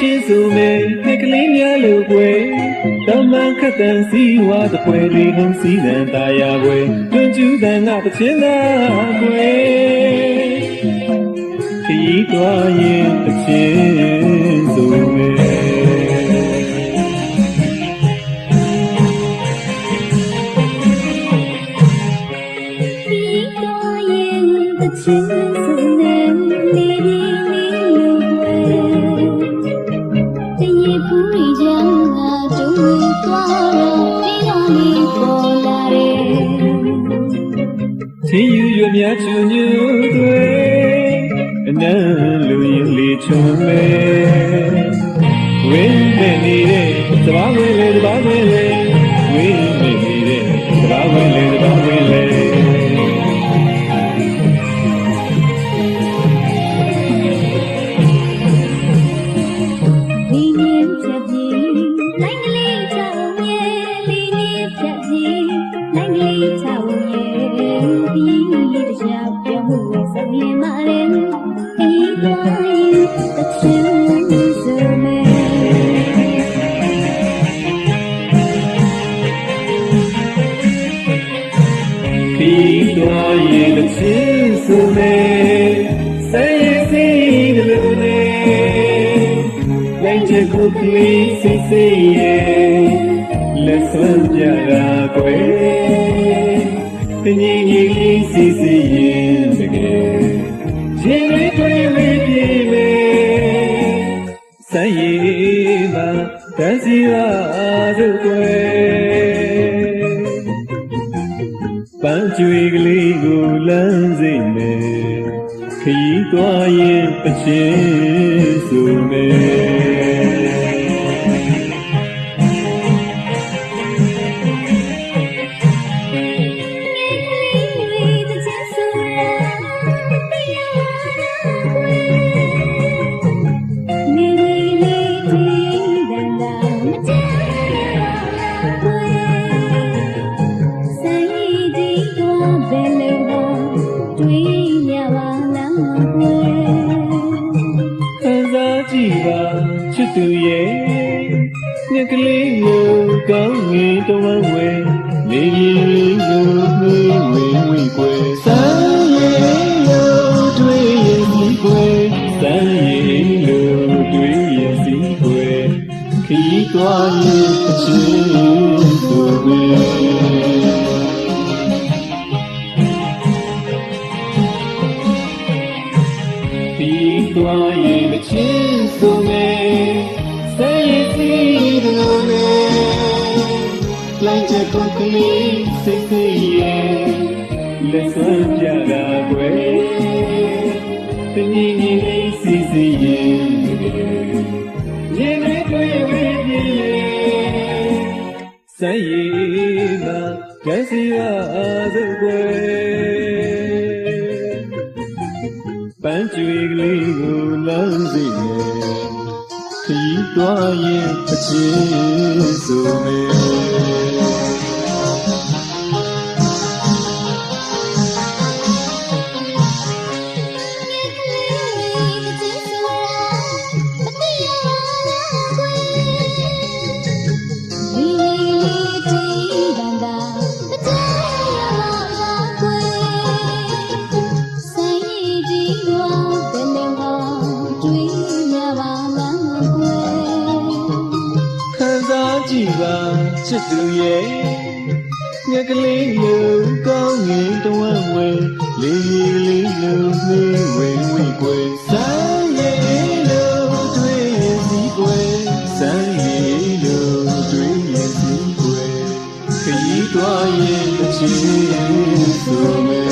ချင်းစုမဲ့နှက်ကလေးများလို့ွယ်တမန်ခတ်တန်စီဝါတပွဲတွေနှုံးစည်းလန်ตาရွယ်တွင်ကျူးတန်ကတစ်ချင်းသာွယ်ခီးသွားရင်တစ် စ်ချင်းစုံနဲ့လေးလေးလေးလို့ွယ်တရေပူရီချမ်းကတို့ဝင်သွားတော့ပြီးတော့လေးပေါ်လာတယ်ချင်းယူရမြချွန်ညူတွေအနံလူရင်လေးချွန်မဲဝင်းနေနေတဲ့သဘာဝလေသဘာဝလေ ပြောမှုစ တညီညီလေးစီစီရင်တကယ်ရှင်လေးတွေ့လေးပြေလေဆိုင်ရည်မှာတန်စီပါတို့ကွယ်ပန်းကြွေကလေးကိုလမ်းစိတ်နဲ့ခရီးသွားရင်ပချင်းဆိုမယ် ကြည့်ပါချစ်သူရဲ့ညကလေးကိုကောင်းငင်တဝမ်းဝဲနေရင်ကိုနှွေးဝေဝေကွယ်စမ်းရဲ့လို့တွေ့ရင်စီကွယ်စမ်းရဲ့လို့တွေ့ရင်စီကွယ်ခရီးသွားရင်အချင်းဆိုမယ်ပြီးသွားရင်မချင်း ဆိုမယ်စိတ်စီးတယ်လေလိုက်ချက်ကိုကလေးစိတ်စိတ်ရဲ့လက်စွမ်းပြတာကွယ်တညီညီလေးစီစီရဲ့ရင်လေးတွေ့ဝေးပြေစိတ်ရည်မှာကဲစီပါစို့ကွယ် ရီးသွားရင်အချင်းဆိုမ ပါချစ်သူရဲ့ညကလေးလိုကောင်းငင်တဝမ်းဝဲလေးလေးလေးလိုနှေးဝဲဝဲကွယ်စမ်းရဲ့လိုတွေ့ရင်စီကွယ်စမ်းရဲ့လိုတွေ့ရင်စီကွယ်ခရီးသွားရင်အချင်း